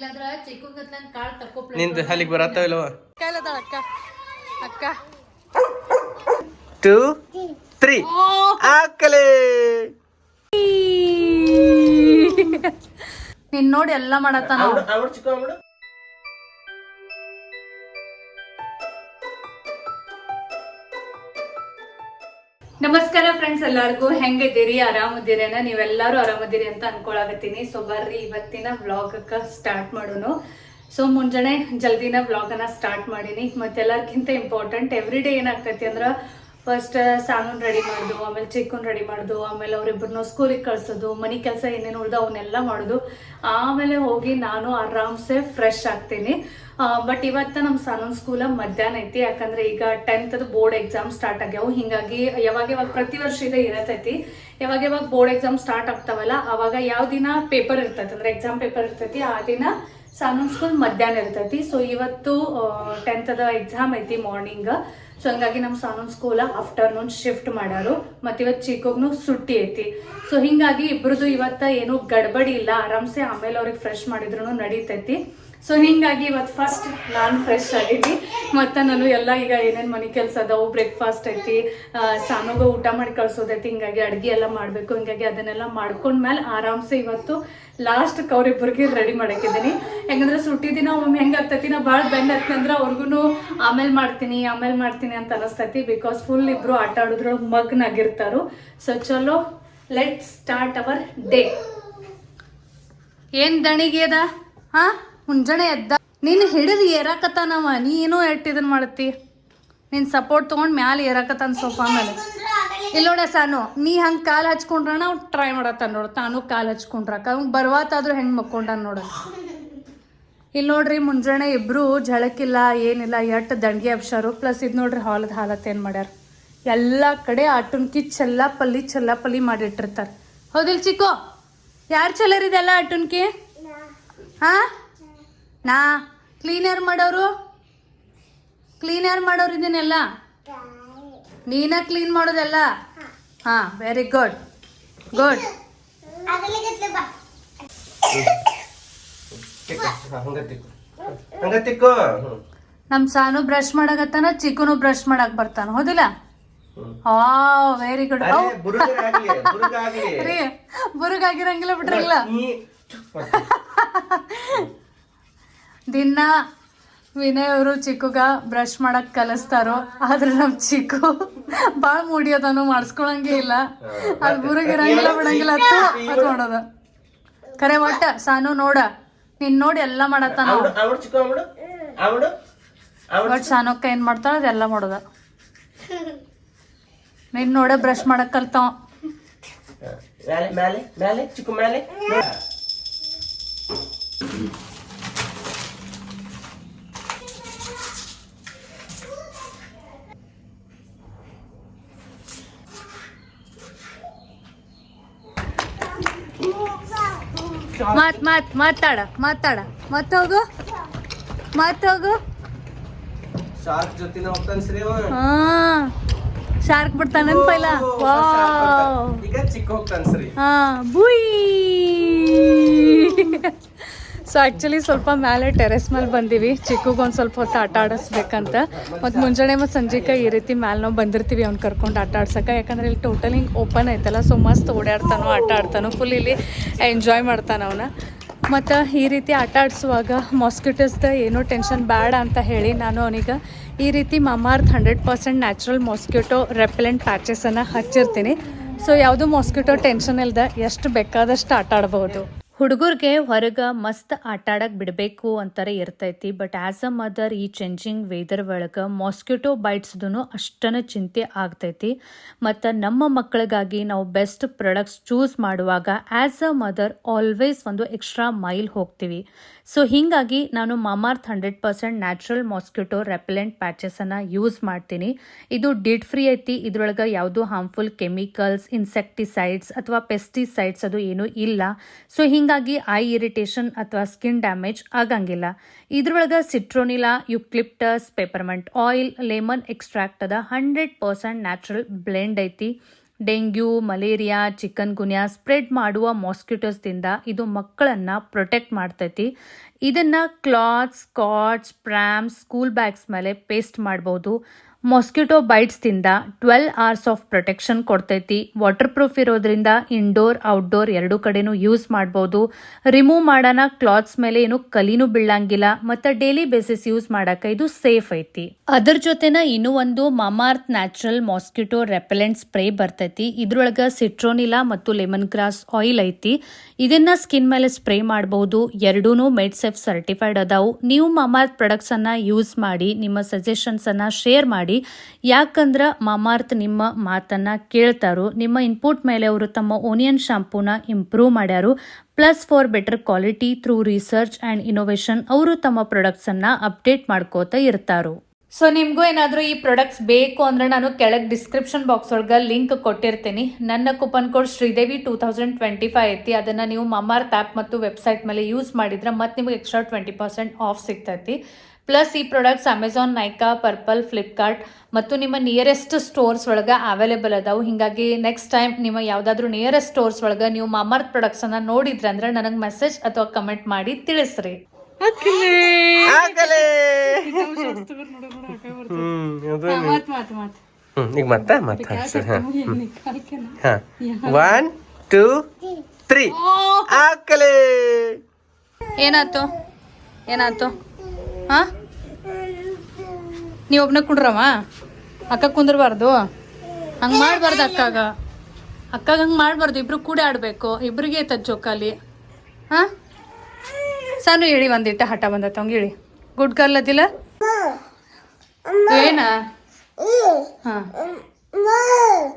ಇಲ್ಲಾಂದ್ರ ಚಿಕ್ಕುಂಗತ್ ನನ್ ಕಾಳ್ ತಕ್ಕೋ ನಿಂದು ಅಲ್ಲಿಗೆ ಬರತ್ತಾವಿಲ್ಲವ ಕೈಲದಾಳ ಅಕ್ಕ. ಅಕ್ಕ. ಟೂ ತ್ರೀ ಆಕಲೇ. ನೀನ್ ನೋಡಿ ಎಲ್ಲ ಮಾಡತ್ತಾನ. ನಮಸ್ಕಾರ ಫ್ರೆಂಡ್ಸ್ ಎಲ್ಲರಿಗೂ. ಹೆಂಗಿದ್ದೀರಿ? ಆರಾಮದಿರೇನ? ನೀವೆಲ್ಲರೂ ಆರಾಮದಿರಿ ಅಂತ ಅನ್ಕೊಳಾಗತ್ತೀನಿ ಸೊ ಬರ್ರಿ ಇವತ್ತಿನ ವ್ಲಾಗಕ್ಕೆ ಸ್ಟಾರ್ಟ್ ಮಾಡೋನು ಸೊ ಮುಂಜಾನೆ ಜಲ್ದಿನ ಬ್ಲಾಗ್ ಅನ್ನ ಸ್ಟಾರ್ಟ್ ಮಾಡೀನಿ. ಮತ್ತೆಲ್ಲರಿಗಿಂತ ಇಂಪಾರ್ಟೆಂಟ್ ಎವ್ರಿ ಡೇ ಏನಾಗ್ತೈತಿ ಅಂದ್ರ ಫಸ್ಟ್ ಸಾನೂನ್ ರೆಡಿ ಮಾಡೋದು, ಆಮೇಲೆ ಚಿಕ್ಕನ್ ರೆಡಿ ಮಾಡೋದು, ಆಮೇಲೆ ಅವರಿಬ್ಬರನ್ನೂ ಸ್ಕೂಲಿಗೆ ಕಳ್ಸೋದು, ಮನೆ ಕೆಲಸ ಏನೇನು ಉಳ್ದು ಅವನ್ನೆಲ್ಲ ಮಾಡೋದು. ಆಮೇಲೆ ಹೋಗಿ ನಾನು ಆರಾಮ್ಸೆ ಫ್ರೆಶ್ ಆಗ್ತೀನಿ. ಬಟ್ ಇವತ್ತು ನಮ್ಮ ಸಾನೂನ್ ಸ್ಕೂಲ ಮಧ್ಯಾಹ್ನ ಐತಿ, ಯಾಕಂದ್ರೆ ಈಗ ಟೆಂತ್ ಬೋರ್ಡ್ ಎಕ್ಸಾಮ್ ಸ್ಟಾರ್ಟ್ ಆಗ್ಯಾವು. ಹಿಂಗಾಗಿ ಯಾವಾಗ ಯಾವಾಗ ಪ್ರತಿ ವರ್ಷ ಇದೆ ಇರತೈತಿ. ಯಾವಾಗ ಯಾವಾಗ ಬೋರ್ಡ್ ಎಕ್ಸಾಮ್ ಸ್ಟಾರ್ಟ್ ಆಗ್ತಾವಲ್ಲ, ಅವಾಗ ಯಾವ ದಿನ ಪೇಪರ್ ಇರ್ತೈತಿ, ಅಂದ್ರೆ ಎಕ್ಸಾಮ್ ಪೇಪರ್ ಇರ್ತೈತಿ, ಆ ದಿನ ಸಾನೂನ್ ಸ್ಕೂಲ್ ಮಧ್ಯಾಹ್ನ ಇರ್ತೈತಿ. ಸೊ ಇವತ್ತು ಟೆಂತ್ ಅದ ಎಕ್ಸಾಮ್ ಐತಿ ಮಾರ್ನಿಂಗ್ ಸೊ ಹಂಗಾಗಿ ನಮ್ಮ ಸಾನೂನ್ ಸ್ಕೂಲ ಆಫ್ಟರ್ನೂನ್ ಶಿಫ್ಟ್ ಮಾಡಾರು, ಮತ್ತು ಇವತ್ತು ಚಿಕ್ಕೋಗ್ನು ಸುಟ್ಟಿ ಐತಿ. ಸೊ ಹಿಂಗಾಗಿ ಇಬ್ರದ್ದು ಇವತ್ತ ಏನು ಗಡ್ಬಡಿ ಇಲ್ಲ. ಆರಾಮ್ಸೆ ಆಮೇಲೆ ಅವ್ರಿಗೆ ಫ್ರೆಶ್ ಮಾಡಿದ್ರು ನಡೀತೈತಿ. ಸೊ ಹಿಂಗಾಗಿ ಇವತ್ತು ಫಸ್ಟ್ ನಾನು ಫ್ರೆಶ್ ಆಗಿದ್ದಿ ಮತ್ತು ನಾನು ಎಲ್ಲ ಈಗ ಏನೇನು ಮನೆ ಕೆಲಸ ಅದಾವು ಬ್ರೇಕ್ಫಾಸ್ಟ್ ಐತಿ ಸಾನೋಗ ಊಟ ಮಾಡಿ ಕಳ್ಸೋದೈತಿ. ಹಿಂಗಾಗಿ ಅಡುಗೆ ಎಲ್ಲ ಮಾಡಬೇಕು. ಹಿಂಗಾಗಿ ಅದನ್ನೆಲ್ಲ ಮಾಡ್ಕೊಂಡ್ಮೇಲೆ ಆರಾಮ್ಸೆ ಇವತ್ತು ಲಾಸ್ಟ್ ಅವ್ರಿಬ್ಬರಿಗೆ ರೆಡಿ ಮಾಡಾಕಿದ್ದೀನಿ ಯಾಕಂದ್ರೆ ಸುಟ್ಟಿ ದಿನ ಒಮ್ಮೆ ಹೆಂಗೆ ಆಗ್ತೈತಿ, ನಾ ಭಾಳ ಬೆಂಡ್ ಹತ್ತಂದ್ರೆ ಅವ್ರಿಗೂ ಆಮೇಲೆ ಮಾಡ್ತೀನಿ ಆಮೇಲೆ ಮಾಡ್ತೀನಿ ಅಂತ ಅನಿಸ್ತೈತಿ ಬಿಕಾಸ್ ಫುಲ್ ಇಬ್ಬರು ಆಟ ಆಡೋದ್ರೊಳಗೆ ಮಗ್ನಾಗಿರ್ತಾರು. ಸೊ ಚಲೋ ಲೆಟ್ ಸ್ಟಾರ್ಟ್ ಅವರ್ ಡೇ ಏನ್ ದಣಿಗೆ ಅದ? ಹಾ? ಮುಂಜಾನೆ ಎದ್ದ ನೀನು ಹಿಡಿದು ಏರಾಕತ್ತಾನವ ನೀ ಏನೋ ಎಟ್ ಇದನ್ ಮಾಡತ್ತಿ ನಿನ್ ಸಪೋರ್ಟ್ ತಗೊಂಡ್ ಮ್ಯಾಲೆ ಏರಾಕತ್ತಾನ ಸೋಫಾ ಮೇಲೆ ಇಲ್ಲ ನೋಡ ಸಾನು ನೀ ಹಂಗ್ ಕಾಲ್ ಹಚ್ಕೊಂಡ್ರ ನಾವು ಟ್ರೈ ಮಾಡತ್ತಾನ ನೋಡು ತಾನು ಕಾಲ್ ಹಚ್ಕೊಂಡ್ರ ಅವ್ನು ಬರ್ವಾತಾದ್ರೂ ಹೆಂಗ್ ಮಕ್ಕೊಂಡ ನೋಡ. ಇಲ್ಲಿ ನೋಡ್ರಿ ಮುಂಜಾನೆ ಇಬ್ರು ಜಳಕಿಲ್ಲ ಏನಿಲ್ಲ ಎಟ್ ದಂಡಿಗೆ ಅಪ್ಸಾರು ಪ್ಲಸ್ ಇದು ನೋಡ್ರಿ ಹಾಲದ ಹಾಲತ್ ಏನ್ ಮಾಡ್ಯಾರ. ಎಲ್ಲ ಕಡೆ ಆಟುನ್ಕಿ ಚೆಲ್ಲ ಪಲ್ಲಿ ಚೆಲ್ಲ ಪಲ್ಲಿ ಮಾಡಿಟ್ಟಿರ್ತಾರ. ಹೌದಿಲ್ ಚಿಕ್ಕೋ ಯಾರು ಚೆಲ್ಲರಿದೆಲ್ಲ ಆಟುನ್ಕಿ? ಹಾ? ನಾ ಕ್ಲೀನರ್ ಮಾಡೋರು? ಕ್ಲೀನರ್ ಯಾರು ಮಾಡೋರು ಇದನ್ನೆಲ್ಲ ನೀನ ಕ್ಲೀನ್ ಮಾಡೋದೆಲ್ಲ? ಹಾ ವೆರಿ ಗುಡ್ ಗುಡ್ ನಮ್ ಸಾನು ಬ್ರಷ್ ಮಾಡಕತ್ತಾನ ಚಿಕ್ಕನು ಬ್ರಷ್ ಮಾಡಕ್ ಬರ್ತಾನ ಹೌದಿಲ್ಲ? ವೆರಿ ಗುಡ್ ರೀ ಬುರುಗಾಗಿರಂಗಿಲ್ಲ ಬಿಟ್ರಲ್ಲ ದಿನ ವಿನಯ್ ಅವರು ಚಿಕ್ಕಗ ಬ್ರಷ್ ಮಾಡಕ್ ಕಲಿಸ್ತಾರೋ ಆದ್ರೆ ನಮ್ ಚಿಕ್ಕು ಬಾಳ ಮುಡಿಯೋದನ್ನು ಮಾಡಿಸ್ಕೊಳಂಗೆ ಇಲ್ಲ. ಅದ್ ಗುರುಗಿರಂಗಿಲ್ಲ ಬಿಡಂಗಿಲ್ಲ ಅದ್ ಮಾಡೋದ ಕರೆ ಒಟ್ಟ ಸಾನು ನೋಡ. ನಿನ್ ನೋಡಿ ಎಲ್ಲ ಮಾಡತ್ತಾನ. ಒಟ್ ಸಾನಕ್ಕ ಏನ್ ಮಾಡ್ತಾಳ ಅದೆಲ್ಲ ಮಾಡೋದ. ನಿನ್ ನೋಡ ಬ್ರಷ್ ಮಾಡಕ್ ಕಲ್ತಾವ. ಮೇಲೆ ಮೇಲೆ ಮೇಲೆ ಚಿಕ್ಕ ಮೇಲೆ ಮಾತ್ ಮಾತ್ ಮಾತಾಡ ಮಾತಾಡ. ಮತ್ತೋಗು ಮತ್ತೋಗು ಶಾರ್ಕ್ ಹೋಗು. ಹೋಗ್ತಾನೆ ಸರಿ ಅವ ಹಾ. ಶಾರ್ಕ್ ಬಿಡ್ತಾನೆ ಪೈಲ. ವಾವ್ ಈಗ ಚಿಕ್ಕ ಹೋಗ್ತಾನೆ ಸರಿ ಹಾ ಬುಯ್. ಸೊ ಆ್ಯಕ್ಚುಲಿ ಸ್ವಲ್ಪ ಮೇಲೆ ಟೆರೆಸ್ ಮೇಲೆ ಬಂದೀವಿ. ಚಿಕ್ಕಗೆ ಒಂದು ಸ್ವಲ್ಪ ಹೊತ್ತು ಆಟ ಆಡಿಸ್ಬೇಕಂತ. ಮತ್ತು ಮುಂಜಾನೆ ಮತ್ತು ಸಂಜೆಗೆ ಈ ರೀತಿ ಮೇಲೆ ನಾವು ಬಂದಿರ್ತೀವಿ ಅವ್ನು ಕರ್ಕೊಂಡು ಆಟ ಆಡ್ಸೋಕೆ. ಯಾಕಂದ್ರೆ ಇಲ್ಲಿ ಟೋಟಲ್ ಹಿಂಗೆ ಓಪನ್ ಐತಲ್ಲ ಸೊ ಮಸ್ತ್ ಓಡಾಡ್ತಾನೋ, ಆಟ ಆಡ್ತಾನೋ ಫುಲ್ ಇಲ್ಲಿ ಎಂಜಾಯ್ ಮಾಡ್ತಾನೆ ಅವನ. ಮತ್ತು ಈ ರೀತಿ ಆಟ ಆಡಿಸುವಾಗ ಮಾಸ್ಕಿಟೋಸ್ದ ಏನೋ ಟೆನ್ಷನ್ ಬೇಡ ಅಂತ ಹೇಳಿ ನಾನು ಅವನಿಗೆ ಈ ರೀತಿ Mamaearth hundred percent natural mosquito repellent ಪ್ಯಾಚಸನ್ನು ಹಚ್ಚಿರ್ತೀನಿ. ಸೊ ಯಾವುದು ಮಾಸ್ಕಿಟೋ ಟೆನ್ಷನ್ ಇಲ್ಲದೆ ಎಷ್ಟು ಬೇಕಾದಷ್ಟು ಆಟ ಆಡ್ಬೋದು. ಹುಡುಗರಿಗೆ ಹೊರಗೆ ಮಸ್ತ್ ಆಟ ಆಡಕ್ಕೆ ಬಿಡಬೇಕು ಅಂತಾರೆ ಇರ್ತೈತಿ ಬಟ್ ಆ್ಯಸ್ ಅ ಮದರ್ ಈ ಚೇಂಜಿಂಗ್ ವೆದರ್ ಒಳಗೆ ಮಾಸ್ಕಿಟೋ ಬೈಟ್ಸ್ದು ಅಷ್ಟನ ಚಿಂತೆ ಆಗ್ತೈತಿ. ಮತ್ತು ನಮ್ಮ ಮಕ್ಕಳಿಗಾಗಿ ನಾವು ಬೆಸ್ಟ್ ಪ್ರಾಡಕ್ಟ್ಸ್ ಚೂಸ್ ಮಾಡುವಾಗ ಆ್ಯಸ್ ಅ ಮದರ್ ಆಲ್ವೇಸ್ ಒಂದು ಎಕ್ಸ್ಟ್ರಾ ಮೈಲ್ ಹೋಗ್ತೀವಿ. ಸೊ ಹೀಗಾಗಿ ನಾನು Mamaearth hundred percent natural mosquito repellent ಪ್ಯಾಚಸನ್ನು use ಮಾಡ್ತೀನಿ. ಇದು ಡಿಡ್ ಫ್ರೀ ಐತಿ. ಇದ್ರೊಳಗೆ ಯಾವುದು ಹಾರ್ಮ್ಫುಲ್ ಕೆಮಿಕಲ್ಸ್ ಇನ್ಸೆಕ್ಟಿಸೈಡ್ಸ್ ಅಥವಾ ಪೆಸ್ಟಿಸೈಡ್ಸ್ ಅದು ಏನೂ ಇಲ್ಲ. ಸೊ ಹೀಗಾಗಿ ಐ ಇರಿಟೇಷನ್ ಅಥವಾ ಸ್ಕಿನ್ ಡ್ಯಾಮೇಜ್ ಆಗಂಗಿಲ್ಲ. ಇದ್ರೊಳಗೆ citronella eucalyptus peppermint oil lemon extract ಅದ ಹಂಡ್ರೆಡ್ ಪರ್ಸೆಂಟ್ ನ್ಯಾಚುರಲ್ ಬ್ಲೆಂಡ್ ಐತಿ. Dengue, malaria, chikungunya spread ಮಾಡುವ ಮಾಸ್ಕಿಟೋಸ್ದಿಂದ ಇದು ಮಕ್ಕಳನ್ನು ಪ್ರೊಟೆಕ್ಟ್ ಮಾಡ್ತೈತಿ. ಇದನ್ನು clothes cots prams school bags ಮೇಲೆ ಪೇಸ್ಟ್ ಮಾಡ್ಬೋದು. ಮೊಸ್ಕಿಟೋ ಬೈಟ್ಸ್ದಿಂದ ಟ್ವೆಲ್ ಅವರ್ಸ್ ಆಫ್ ಪ್ರೊಟೆಕ್ಷನ್ ಕೊಡ್ತೈತಿ. ವಾಟರ್ ಪ್ರೂಫ್ ಇರೋದ್ರಿಂದ ಇಂಡೋರ್ ಔಟ್ಡೋರ್ ಎರಡೂ ಕಡೆನೂ ಯೂಸ್ ಮಾಡ್ಬೋದು. ರಿಮೂವ್ ಮಾಡೋಣ ಕ್ಲಾತ್ಸ್ ಮೇಲೆ ಏನು ಕಲಿನೂ ಬೀಳಂಗಿಲ್ಲ. ಮತ್ತು ಡೈಲಿ ಬೇಸಿಸ್ ಯೂಸ್ ಮಾಡಕ್ಕೆ ಇದು ಸೇಫ್ ಐತಿ. ಅದರ ಜೊತೆನ ಇನ್ನೂ ಒಂದು Mamaearth natural mosquito repellent spray ಬರ್ತೈತಿ. ಇದ್ರೊಳಗೆ ಸಿಟ್ರೋನಿಲಾ ಮತ್ತು ಲೆಮನ್ ಗ್ರಾಸ್ ಆಯಿಲ್ ಐತಿ. ಇದನ್ನ ಸ್ಕಿನ್ ಮೇಲೆ ಸ್ಪ್ರೇ ಮಾಡಬಹುದು ಎರಡೂ ಮೇಡ್ಸೆಫ್ ಸರ್ಟಿಫೈಡ್ ಅದಾವು. ನೀವು ಮಮಾರ್ತ್ ಪ್ರಾಡಕ್ಟ್ಸ್ ಅನ್ನ ಯೂಸ್ ಮಾಡಿ, ನಿಮ್ಮ ಸಜೆಷನ್ಸ್ ಅನ್ನ ಶೇರ್ ಮಾಡಿ. ಯಾಕಂದ್ರ ಮಾಮಾರ್ತ್ ನಿಮ್ಮ ಮಾತನ್ನ ಕೇಳ್ತಾರೋ. ನಿಮ್ಮ ಇನ್ಪುಟ್ ಮೇಲೆ ಅವರು ತಮ್ಮ ಓನಿಯನ್ ಶಾಂಪೂನ improve ಮಾಡ್ಯಾರು. Plus for better quality through research and innovation ಅವರು ತಮ್ಮ ಪ್ರಾಡಕ್ಟ್ಸನ್ನು ಅಪ್ಡೇಟ್ ಮಾಡ್ಕೋತಾ ಇರ್ತಾರೋ. ಸೊ ನಿಮಗೂ ಏನಾದರೂ ಈ ಪ್ರಾಡಕ್ಟ್ಸ್ ಬೇಕು ಅಂದರೆ ನಾನು ಕೆಳಗೆ ಡಿಸ್ಕ್ರಿಪ್ಷನ್ ಬಾಕ್ಸ್ ಒಳಗೆ ಲಿಂಕ್ ಕೊಟ್ಟಿರ್ತೀನಿ. ನನ್ನ coupon code Sridevi two thousand twenty five ಐತಿ. ಅದನ್ನು ನೀವು ಮಮಾರ್ತ್ ಆ್ಯಪ್ ಮತ್ತು ವೆಬ್ಸೈಟ್ ಮೇಲೆ ಯೂಸ್ ಮಾಡಿದ್ರೆ ಮತ್ತೆ ನಿಮಗೆ ಎಕ್ಸ್ಟ್ರಾ ಟ್ವೆಂಟಿ ಪರ್ಸೆಂಟ್ ಆಫ್ ಸಿಗ್ತೈತಿ. ಪ್ಲಸ್ ಈ products Amazon Nykaa Purplle Flipkart ಮತ್ತು ನಿಮ್ಮ ನಿಯರೆಸ್ಟ್ ಸ್ಟೋರ್ಸ್ ಒಳಗೆ ಅವೈಲೇಬಲ್ ಅದಾವೆ. ಹೀಗಾಗಿ ನೆಕ್ಸ್ಟ್ ಟೈಮ್ ನಿಮ್ಮ ಯಾವುದಾದ್ರೂ ನಿಯರೆಸ್ಟ್ ಸ್ಟೋರ್ಸ್ ಒಳಗೆ ನೀವು ಮಾಮಾರ್ತ್ ಪ್ರಾಡಕ್ಟ್ಸನ್ನು ನೋಡಿದ್ರೆ ಅಂದ್ರೆ ನನಗೆ ಮೆಸೇಜ್ ಅಥವಾ ಕಮೆಂಟ್ ಮಾಡಿ ತಿಳಿಸ್ರಿ. ಈಗ ಮತ್ತೆ ಮತ್ತೆ ಒನ್ ಟೂ ತ್ರೀ ಆಕಲೇ ಏನಾಯ್ತು? ಏನಾಯ್ತು? ಹಾ? ನೀವು ಒಬ್ನ ಕುಡ್ರವ? ಅಕ್ಕ ಕುಂದ್ರಬಾರ್ದು. ಹಂಗೆ ಮಾಡಬಾರ್ದು ಅಕ್ಕಾಗ. ಅಕ್ಕಾಗ ಹಂಗೆ ಮಾಡಬಾರ್ದು. ಇಬ್ರು ಕೂಡ ಆಡಬೇಕು. ಇಬ್ರಿಗೆ ಐತದ ಜೋಕಾಲಿ. ಹಾಂ? ಸಾನು ಹೇಳಿ ಒಂದಿಟ್ಟ ಹಠ ಬಂದತ್ತ ಹಂಗೆ ಹೇಳಿ. ಗುಡ್ ಗರ್ಲ್ ಅದಿಲ್ಲ? ಏನ? ಹಾಂ.